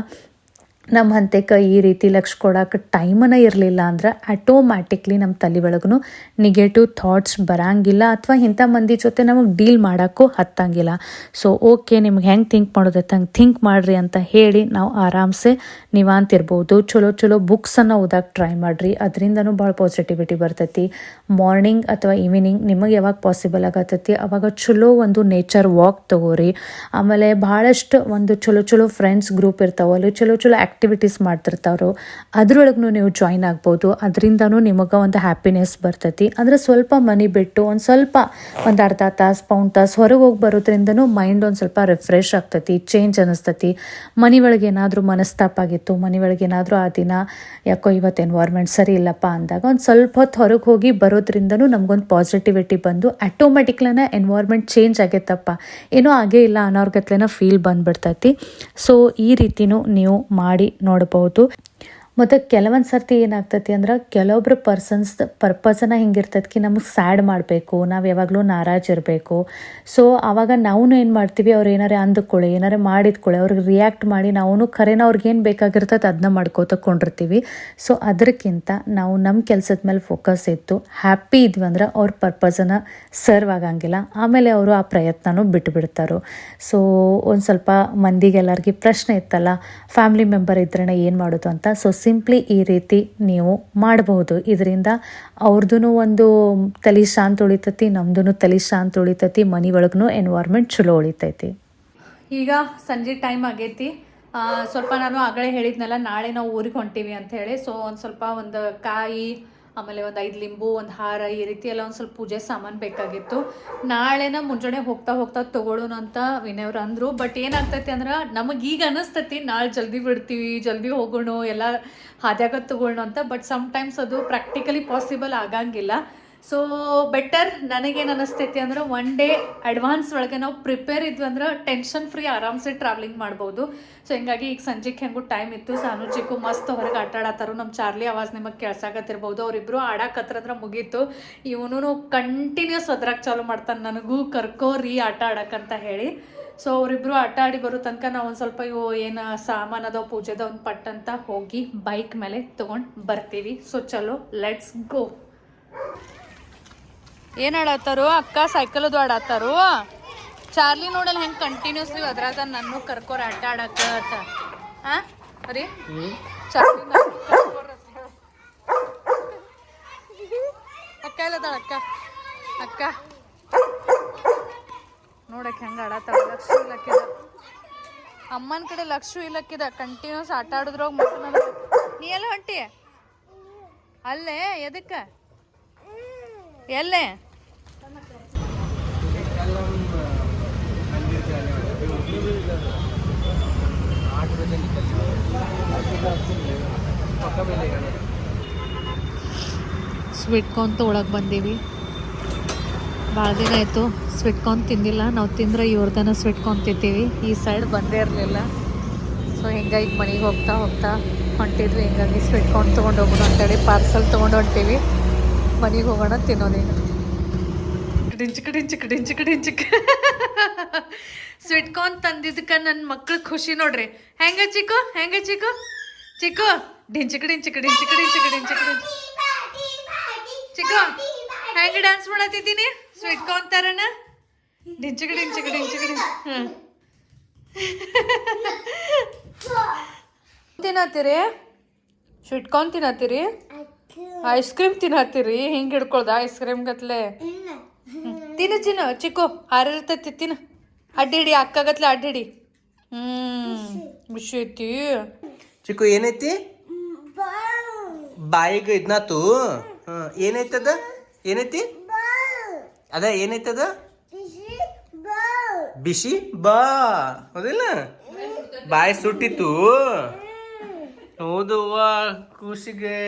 ನಮ್ಮ ಕೈ ಈ ರೀತಿ ಲಕ್ಷ ಕೊಡೋಕೆ ಟೈಮನ್ನ ಇರಲಿಲ್ಲ ಅಂದ್ರೆ ಆಟೋಮ್ಯಾಟಿಕ್ಲಿ ನಮ್ಮ ತಲೆ ಒಳಗೂ ನೆಗೆಟಿವ್ ಥಾಟ್ಸ್ ಬರಂಗಿಲ್ಲ ಅಥವಾ ಇಂಥ ಮಂದಿ ಜೊತೆ ನಮಗೆ ಡೀಲ್ ಮಾಡೋಕ್ಕೂ ಹತ್ತಂಗಿಲ್ಲ. ಸೊ ಓಕೆ ನಿಮ್ಗೆ ಹೆಂಗೆ ಥಿಂಕ್ ಮಾಡೋದೈತೆ ಹಂಗೆ ಥಿಂಕ್ ಮಾಡಿರಿ ಅಂತ ಹೇಳಿ ನಾವು ಆರಾಮ್ಸೆ ನಿವಾಂತಿರ್ಬೋದು ಚಲೋ ಚಲೋ ಬುಕ್ಸನ್ನು ಓದಕ್ಕೆ ಟ್ರೈ ಮಾಡಿರಿ. ಅದರಿಂದನೂ ಭಾಳ ಪಾಸಿಟಿವಿಟಿ ಬರ್ತೈತಿ. ಮಾರ್ನಿಂಗ್ ಅಥವಾ ಈವ್ನಿಂಗ್ ನಿಮಗೆ ಯಾವಾಗ ಪಾಸಿಬಲ್ ಆಗತ್ತೈತಿ ಅವಾಗ ಚಲೋ ಒಂದು ನೇಚರ್ ವಾಕ್ ತಗೋರಿ. ಆಮೇಲೆ ಭಾಳಷ್ಟು ಒಂದು ಚಲೋ ಚಲೋ ಫ್ರೆಂಡ್ಸ್ ಗ್ರೂಪ್ ಇರ್ತಾವಲ್ಲ ಚಲೋ ಚಲೋ ಚಲೋ ಆ್ಯಕ್ಟಿವಿಟೀಸ್ ಮಾಡ್ತಿರ್ತಾರೋ ಅದ್ರೊಳಗೂ ನೀವು ಜಾಯ್ನ್ ಆಗ್ಬೋದು. ಅದರಿಂದನೂ ನಿಮಗೆ ಒಂದು ಹ್ಯಾಪಿನೆಸ್ ಬರ್ತೈತಿ. ಅಂದರೆ ಸ್ವಲ್ಪ ಮನಿ ಬಿಟ್ಟು ಒಂದು ಸ್ವಲ್ಪ ಒಂದು ಅರ್ಧ ತಾಸು ಪೌಂಡ್ ತಾಸು ಹೊರಗೆ ಹೋಗಿ ಬರೋದ್ರಿಂದನೂ ಮೈಂಡ್ ಒಂದು ಸ್ವಲ್ಪ ರಿಫ್ರೆಶ್ ಆಗ್ತೈತಿ ಚೇಂಜ್ ಅನ್ನಿಸ್ತೈತಿ ಮನೆ ಒಳಗೆ ಏನಾದರೂ ಮನಸ್ತಾಪ ಆಗಿತ್ತು, ಮನೆ ಒಳಗೆ ಏನಾದರೂ, ಆ ದಿನ ಯಾಕೋ ಇವತ್ತು ಎನ್ವೈರ್ಮೆಂಟ್ ಸರಿ ಇಲ್ಲಪ್ಪ ಅಂದಾಗ ಒಂದು ಸ್ವಲ್ಪ ಹೊತ್ತು ಹೊರಗೆ ಹೋಗಿ ಬರೋದ್ರಿಂದನೂ ನಮಗೊಂದು ಪಾಸಿಟಿವಿಟಿ ಬಂದು ಆಟೋಮೆಟಿಕ್ಲನ ಎನ್ವಾರ್ಮೆಂಟ್ ಚೇಂಜ್ ಆಗೈತಪ್ಪ. ಏನೋ ಆಗೇ ಇಲ್ಲ ಅನ್ನೋರ್ಗತ್ಲೇನ ಫೀಲ್ ಬಂದ್ಬಿಡ್ತೈತಿ. ಸೊ ಈ ರೀತಿನೂ ನೀವು ಮಾಡಿ ನೋಡ್ಬೋದು ಮತ್ತು ಕೆಲವೊಂದು ಸರ್ತಿ ಏನಾಗ್ತೈತಿ ಅಂದ್ರೆ ಕೆಲವೊಬ್ರು ಪರ್ಸನ್ಸ್ ಪರ್ಪಸನ ಹಿಂಗಿರ್ತೈತಿ ನಮಗೆ ಸ್ಯಾಡ್ ಮಾಡಬೇಕು, ನಾವು ಯಾವಾಗಲೂ ಇರಬೇಕು. ಸೊ ಆವಾಗ ನಾವು ಏನು ಮಾಡ್ತೀವಿ, ಅವ್ರು ಏನಾರೇ ಅಂದುಕೊಳ್ಳಿ ಏನಾರೇ ಮಾಡಿದ್ಕೊಳ್ಳಿ ಅವ್ರಿಗೆ ರಿಯಾಕ್ಟ್ ಮಾಡಿ ನಾವು ಖರೇನ ಅವ್ರಿಗೆ ಏನು ಬೇಕಾಗಿರ್ತೈತೆ ಅದನ್ನ ಮಾಡ್ಕೋತ ಕೊಂಡಿರ್ತೀವಿ. ಸೊ ಅದಕ್ಕಿಂತ ನಾವು ನಮ್ಮ ಕೆಲಸದ ಮೇಲೆ ಫೋಕಸ್ ಇತ್ತು ಹ್ಯಾಪಿ ಇದ್ವಿ ಅಂದ್ರೆ ಅವ್ರ ಪರ್ಪಸನ್ನು ಸರ್ವ್ ಆಗಂಗಿಲ್ಲ. ಆಮೇಲೆ ಅವರು ಆ ಪ್ರಯತ್ನನೂ ಬಿಟ್ಟುಬಿಡ್ತಾರೆ ಸೊ ಒಂದು ಸ್ವಲ್ಪ ಮಂದಿಗೆಲ್ಲರಿಗೆ ಪ್ರಶ್ನೆ ಇತ್ತಲ್ಲ ಫ್ಯಾಮ್ಲಿ ಮೆಂಬರ್ ಇದ್ರೇ ಏನು ಮಾಡೋದು ಅಂತ. ಸೊ ಸಿಂಪ್ಲಿ ಈ ರೀತಿ ನೀವು ಮಾಡಬಹುದು. ಇದರಿಂದ ಅವ್ರದ್ದು ಒಂದು ತಲೆ ಶಾಂತ ಉಳಿತೈತಿ ನಮ್ದು ತಲೆ ಶಾಂತ ಉಳಿತೈತಿ, ಮನಿ ಒಳಗೂ ಎನ್ವೈರ್ಮೆಂಟ್ ಚಲೋ ಉಳಿತೈತಿ. ಈಗ ಸಂಜೆ ಟೈಮ್ ಆಗೈತಿ. ಸ್ವಲ್ಪ ನಾನು ಆಗಲೇ ಹೇಳಿದ್ನಲ್ಲ, ನಾಳೆ ನಾವು ಊರಿಗೆ ಹೊಂಟೀವಿ ಅಂತ ಹೇಳಿ. ಸೊ ಒಂದು ಸ್ವಲ್ಪ ಒಂದು ಕಾಯಿ ಆಮೇಲೆ ಒಂದು ಐದು ಲಿಂಬು, ಒಂದು ಹಾರ, ಈ ರೀತಿ ಎಲ್ಲ ಒಂದು ಸ್ವಲ್ಪ ಪೂಜೆ ಸಾಮಾನು ಬೇಕಾಗಿತ್ತು. ನಾಳೆನ ಮುಂಜಾನೆ ಹೋಗ್ತಾ ಹೋಗ್ತಾ ತೊಗೊಳೋಣ ಅಂತ ವಿನಯವ್ರು ಅಂದರು. ಬಟ್ ಏನಾಗ್ತೈತಿ ಅಂದ್ರೆ ನಮಗೆ ಈಗ ಅನ್ನಿಸ್ತೈತಿ ನಾಳೆ ಜಲ್ದಿ ಬಿಡ್ತೀವಿ, ಜಲ್ದಿ ಹೋಗೋಣ, ಎಲ್ಲ ಹಾದ್ಯಾಗ ತೊಗೊಳ್ಳೋಣ ಅಂತ. ಬಟ್ ಸಮ್ಟೈಮ್ಸ್ ಅದು ಪ್ರಾಕ್ಟಿಕಲಿ ಪಾಸಿಬಲ್ ಆಗಂಗಿಲ್ಲ. ಸೊ ಬೆಟರ್ ನನಗೇನು ಅನಿಸ್ತೈತಿ ಅಂದ್ರೆ ಒನ್ ಡೇ ಅಡ್ವಾನ್ಸ್ ಒಳಗೆ ನಾವು ಪ್ರಿಪೇರ್ ಇದ್ವಿ ಅಂದ್ರೆ ಟೆನ್ಷನ್ ಫ್ರೀ ಆರಾಮ್ಸೆ ಟ್ರಾವೆಲಿಂಗ್ ಮಾಡ್ಬೋದು. ಸೊ ಹಿಂಗಾಗಿ ಈಗ ಸಂಜೆಗೆ ಹೆಂಗೂ ಟೈಮ್ ಇತ್ತು, ಸಾನು ಮಸ್ತ್ ಹೊರಗೆ ಆಟ ಆಡತ್ತಾರು ನಮ್ಮ ಚಾರ್ಲಿ ಆವಾಜ್ ನಿಮಗೆ ಕೇಳ್ಸಾಕತ್ತಿರ್ಬೋದು. ಅವರಿಬ್ರು ಆಡಾಕತ್ರಂದ್ರೆ ಮುಗೀತು. ಇವನು ಕಂಟಿನ್ಯೂಸ್ ಒದ್ರಾಗ ಚಾಲು ಮಾಡ್ತಾನೆ ನನಗೂ, ಕರ್ಕೋ ರೀ ಆಟ ಆಡಕ್ಕಂತ ಹೇಳಿ. ಸೊ ಅವರಿಬ್ರು ಆಟ ಆಡಿ ಬರೋ ತನಕ ನಾವು ಒಂದು ಸ್ವಲ್ಪ ಇವು ಏನು ಸಾಮಾನು ಅದಾವ ಪೂಜೆದ ಒಂದು ಪಟ್ ಅಂತ ಹೋಗಿ ಬೈಕ್ ಮೇಲೆ ತೊಗೊಂಡು ಬರ್ತೀವಿ. ಸೊ ಚಲೋ ಲೆಟ್ಸ್ ಗೋ ಏನು ಆಡತ್ತಾರು ಅಕ್ಕ ಸೈಕಲ್ದು ಆಡತ್ತಾರು ಚಾರ್ಲಿ ನೋಡಲ್ಲ ಹೆಂಗೆ ಕಂಟಿನ್ಯೂಸ್ಲಿ ಅದ್ರಾಗ ನನ್ನ ಕರ್ಕೋರ್ ಆಟ ಆಡಕ್ಕ ಹಾಂ ರೀ ಚಾರ್ಲಿ. ಅಕ್ಕ ಇಲ್ಲದಾಳ ಅಕ್ಕ? ಅಕ್ಕ? ನೋಡಕ್ಕೆ ಹೆಂಗೆ ಆಡತ್ತಾಳ ಲಕ್ಷ ಇಲ್ಲಕ್ಕಿದ. ಅಮ್ಮನ ಕಡೆ ಲಕ್ಷ ಇಲ್ಲಕ್ಕಿದ. ಕಂಟಿನ್ಯೂಸ್ ಆಟ ಆಡಿದ್ರೋಗ ಮತ್ತೆ ನೀ ಎಲ್ಲ ಹೊಂಟಿ? ಅಲ್ಲೇ? ಎದಕ್ಕೆ? ಎಲ್ಲೇ? ಸ್ವೀಟ್ ಕಾರ್ನ್ ತೊಗೊಳಕ್ಕೆ ಬಂದೀವಿ. ಭಾಳ ದಿನ ಆಯಿತು ಸ್ವೀಟ್ ಕಾರ್ನ್ ತಿಂದಿಲ್ಲ. ನಾವು ತಿಂದ್ರೆ ಇವ್ರದನ ಸ್ವೀಟ್ ಕಾರ್ನ್ ತಿಂತೀವಿ. ಈ ಸೈಡ್ ಬಂದೇ ಇರಲಿಲ್ಲ. ಸೊ ಹಿಂಗಾಗಿ ಮನೆಗೆ ಹೋಗ್ತಾ ಹೋಗ್ತಾ ಹೊಂಟಿದ್ವಿ. ಹಿಂಗಾಗಿ ಸ್ವೀಟ್ ಕಾರ್ನ್ ತೊಗೊಂಡು ಹೋಗೋಣ ಅಂತೇಳಿ ಪಾರ್ಸಲ್ ತೊಗೊಂಡು ಹೊಂಟೀವಿ. ಮನೆಗೆ ಹೋಗೋಣ, ತಿನ್ನೋದೇನು. ಡಿಂಚಿಕ ಡಿಂಚಿಕ ಡಿಂಚಿಕ ಡಿಂಚಿಕ. ಸ್ವೀಟ್ ಕಾರ್ನ್ ತಂದಿದ್ದಕ್ಕೆ ನನ್ನ ಮಕ್ಳು ಖುಷಿ ನೋಡ್ರಿ. ಹೆಂಗೆ ಚಿಕ್ಕು? ಹೆಂಗೆ ಚಿಕ್ಕು? ಚಿಕ್ಕು, ಡಿಂಚಿಕ ಡಿಂಚಿಕ ಡಿಂಚಿಕ ಡಿಂಚಿಕ ಡಿಂಚಿಕ ಚಿಕ್ಕು, ಹೆಂಗೆ ಡ್ಯಾನ್ಸ್ ಮಾಡತ್ತಿದ್ದೀನಿ? ಸ್ವೀಟ್ ಕಾರ್ನ್ ತರನ? ಡಿಂಚಿಕ ಡಿಂಚಿಕ ಡಿಂಚಿಕ ಡಿಂಚ ಹ್ಮ್. ತಿನ್ನತ್ತೀರಿ? ಸ್ವೀಟ್ ಕಾರ್ನ್ ತಿನ್ನತ್ತೀರಿ? ಐಸ್ ಕ್ರೀಮ್ ತಿನ್ನತ್ತೀರಿ? ಹಿಂಗೆ ಹಿಡ್ಕೊಳ್ದ ಐಸ್ ಕ್ರೀಮ್ ಗತ್ಲೆ? ತಿನ್ನು ತಿನ್ನು, ಚಿಕ್ಕು ಹಾರಿರ್ತೈತಿ ತಿನ್ನು. ಅಡ್ಡಿಡಿ ಅಕ್ಕಗತ್ಲೆ ಅಡ್ಡಿಡಿ ಹ್ಮ್ ಬಿಸಿ ಐತಿ. ಚಿಕ್ಕು, ಏನೈತಿ? ಬಾಯಿಗೆ ಇದ್ನಾತು ಏನೈತದ ಏನೈತಿ ಅದ? ಏನೈತದ ಬಿಸಿ ಬಾ. ಹೌದಿಲ್ಲ? ಬಾಯಿ ಸುಟ್ಟಿತ್ತು. ಹೌದು ಖುಷಿಗೆ.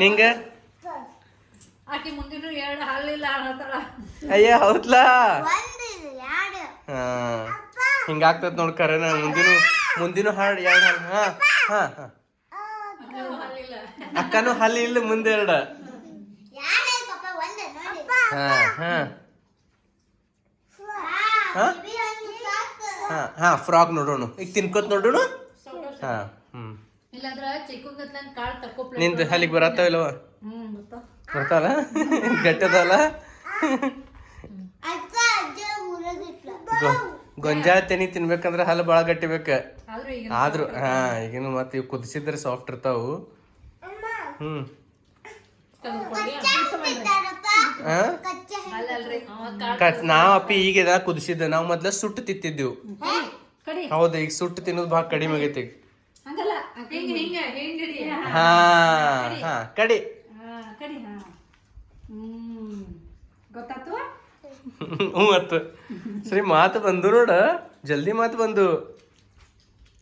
ನಿಂಗ? ಆಕಿ ಮುಂದಿನ ಎರಡು ಹಾಲಿಲ್ಲ ಅನ್ನತಾಳ ಅಯ್ಯ ಹೌದ್ಲಾ? ಹಾ. ಹಿಂಗಾಗ್ತದ ನೋಡ್ ಕರೆನ ಮುಂದಿನ ಮುಂದಿನ ಹಾಡು ಎರಡು ಹಾಡು. ಹಾ ಹಾ ಹಾ. ಅಕ್ಕನೂ ಹಲ್ಲಿ ಇಲ್ಲ ಮುಂದೆ ಎರಡ. ಹಾ ಹಾ. ಹಾ? ಹಾ ಹಾ ಫ್ರಾಕ್ ನೋಡೋಣ ಈಗ ತಿನ್ಕೋತ್ ನೋಡೋಣ ಹಾ ಹ್ಮ್. ಇಲ್ಲಾಂದ್ರ ಹಾಲಿಗೆ ಕಾಳ್ನಿಂದ ಅಲ್ಲಿಗೆ ಬರತ್ತಾವ ಇಲ್ಲವ ಹ್ಮ್ ಗೊತ್ತಾ. ಬರ್ತಾವಲ್ಲ ಗಟ್ಟದಲ್ಲ? ಗೊಂಜಾಳ ತೆನಿ ತಿನ್ಬೇಕಂದ್ರ ಹಲ್ಲು ಭಾಳ ಗಟ್ಟಿ ಬೇಕ. ಆದ್ರೂ ಹಾ ಈಗಿನ ಮತ್ತೆ ಇವ್ ಕುದಿಸಿದ್ರೆ ಸಾಫ್ಟ್ ಇರ್ತಾವು. ಹ್ಮ್. ನಾವ್ ಅಪ್ಪಿ ಈಗ ಇದಾ ಕುದಿಸಿದ್ದ ನಾವ್ ಮೊದ್ಲ ಸುಟ್ಟು ತಿತ್ತಿದ್ದೆವು ಕಡಿ. ಹೌದು ಈಗ ಸುಟ್ಟು ತಿನ್ನೋದು ಭಾಳ ಕಡಿಮೆ ಆಗೈತಿ ಈಗ. ಹಂಗಲ್ಲ ಹಿಂಗ ಹಿಂಗ ಹಿಂಗಡಿ? ಹಾ ಹಾ ಕಡಿ. ಹಾ ಕಡಿ. ಹಾ ಹ್ಮ್. ಗೊತ್ತಾತು? ಹ್ಞೂ ಮತ್ತ ಸರಿ ಮಾತು ಬಂದು ನೋಡ. ಜಲ್ದಿ ಮಾತು ಬಂದು.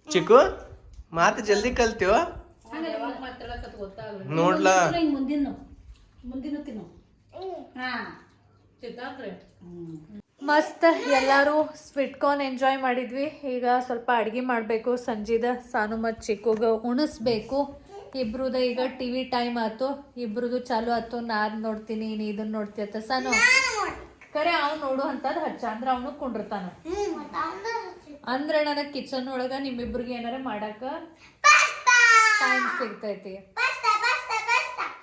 ಚಿಕ್ಕು ಮಾತು ಜಲ್ದಿ ಕಲ್ತೀವ ನೋಡ್ಲ? ಮುಂದಿನ ಮುಂದಿನ ತಿನ್ನು. ಹಾ. ಚಿತ್ತಾಕ್ರಿ. ಮಸ್ತ್. ಎಲ್ಲರೂ ಸ್ವೀಟ್ ಕಾರ್ನ್ ಎಂಜಾಯ್ ಮಾಡಿದ್ವಿ. ಈಗ ಸ್ವಲ್ಪ ಅಡುಗೆ ಮಾಡಬೇಕು. ಸಂಜಿದ, ಸಾನು ಮತ್ತು ಚಿಕ್ಕುಗ ಉಣಿಸ್ಬೇಕು. ಇಬ್ರುದ ಈಗ ಟಿ ವಿ ಟೈಮ್ ಆಯ್ತು ಇಬ್ರದು ಚಾಲು ಆಯ್ತು ನಾನು ನೋಡ್ತೀನಿ ನೀ ಇದನ್ನ ನೋಡ್ತೀಯತ್ತ ಸಾನು. ಕರೆ ಅವ್ನು ನೋಡು ಅಂತದ್ ಹಚ್ಚ. ಅಂದ್ರೆ ಅವನು ಕುಂಡಿರ್ತಾನ. ಅಂದ್ರೆ ನನಗೆ ಕಿಚನ್ ಒಳಗ ನಿಮ್ಮಿಬ್ರಿಗೆ ಏನಾರ ಮಾಡಕ್ಕೆ ಟೈಮ್ ಸಿಗ್ತೈತಿ.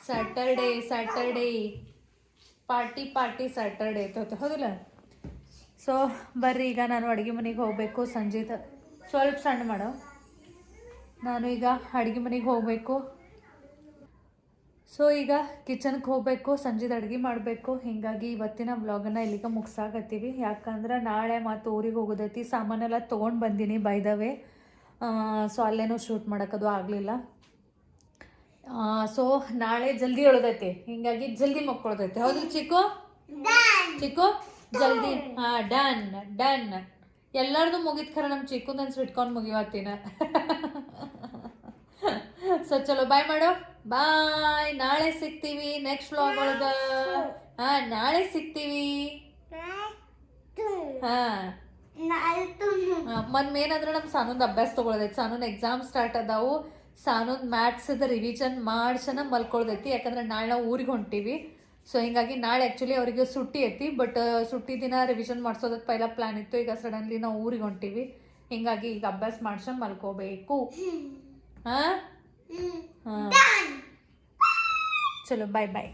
Saturday Saturday party party Saturday ಐತೈತೆ ಹೌದಿಲ್ಲ? ಸೊ ಬರ್ರಿ ಈಗ ನಾನು ಅಡುಗೆ ಮನೆಗೆ ಹೋಗಬೇಕು ಸಂಜೀತ ಸ್ವಲ್ಪ ಸಣ್ಣ ಮಾಡೋ. ನಾನು ಈಗ ಅಡುಗೆ ಮನೆಗೆ ಹೋಗಬೇಕು. ಸೊ ಈಗ ಕಿಚನ್ಗೆ ಹೋಗಬೇಕು ಸಂಜೆದ ಅಡುಗೆ ಮಾಡಬೇಕು. ಹೀಗಾಗಿ ಇವತ್ತಿನ ವ್ಲಾಗನ್ನು ಇಲ್ಲಿಗೆ ಮುಗಿಸಾಕತ್ತೀವಿ. ಯಾಕಂದ್ರೆ ನಾಳೆ ಮತ್ತು ಊರಿಗೆ ಹೋಗೋದೈತಿ ಸಾಮಾನೆಲ್ಲ ತೊಗೊಂಡು ಬಂದೀನಿ ಬೈದವೆ ಸೊ ಅಲ್ಲೇನೂ ಶೂಟ್ ಮಾಡೋಕ್ಕದು ಆಗಲಿಲ್ಲ. ಸೊ ನಾಳೆ ಜಲ್ದಿ ಹೇಳೋದೈತಿ ಹೀಗಾಗಿ ಜಲ್ದಿ ಮಕ್ಕೊಳ್ದೈತಿ ಹೌದು ಚಿಕ್ಕು? ಚಿಕ್ಕು? ಜಲ್ದಿ. ಹಾ ಡನ್ ಡನ್ ಎಲ್ಲಾರ್ದು ಮುಗಿತ್ ಖರ ನಮ್ಮ ಚಿಕ್ಕು ಅನ್ಸಿ ಇಟ್ಕೊಂಡು ಮುಗಿವತ್ತಿನ ಸೊ ಚಲೋ ಬಾಯ್ ಮಾಡೋ. ಬಾಯ್ ನಾಳೆ ಸಿಗ್ತೀವಿ ನೆಕ್ಸ್ಟ್ ವ್ಲಾಗ್ ಒಳಗ. ಹಾ ನಾಳೆ ಸಿಗ್ತೀವಿ. ಹಾ. ಮನ್ ಮೇನ್ ಅಂದ್ರೆ ನಮ್ಮ ಸಾನೂನ್ ಅಭ್ಯಾಸ ತಗೊಳದೈತಿ. ಸಾನೂನ್ ಎಕ್ಸಾಮ್ ಸ್ಟಾರ್ಟ್ ಅದಾವು. ಸಾನೂನ್ ಮ್ಯಾಥ್ಸ್ ರಿವಿಷನ್ ಮಾಡ್ಸನ ಮಲ್ಕೊಳ್ದೈತಿ ಯಾಕಂದ್ರೆ ನಾಳೆ ನಾವು ಊರಿಗೆ ಹೊಂಟೀವಿ. ಸೊ ಹಿಂಗಾಗಿ ನಾಳೆ ಆ್ಯಕ್ಚುಲಿ ಅವರಿಗೆ ಸುಟ್ಟಿ ಐತಿ ಬಟ್ ಸುಟ್ಟಿ ದಿನ ರಿವಿಷನ್ ಮಾಡ್ಸೋದಕ್ಕೆ ಪೈಲ ಪ್ಲಾನ್ ಇತ್ತು. ಈಗ ಸಡನ್ಲಿ ನಾವು ಊರಿಗೆ ಹೊಂಟೀವಿ. ಹಿಂಗಾಗಿ ಈಗ ಅಭ್ಯಾಸ ಮಾಡ್ಸಂಡ್ ಮಲ್ಕೋಬೇಕು. ಹಾಂ? ಹಾಂ. ಚಲೋ ಬಾಯ್ ಬಾಯ್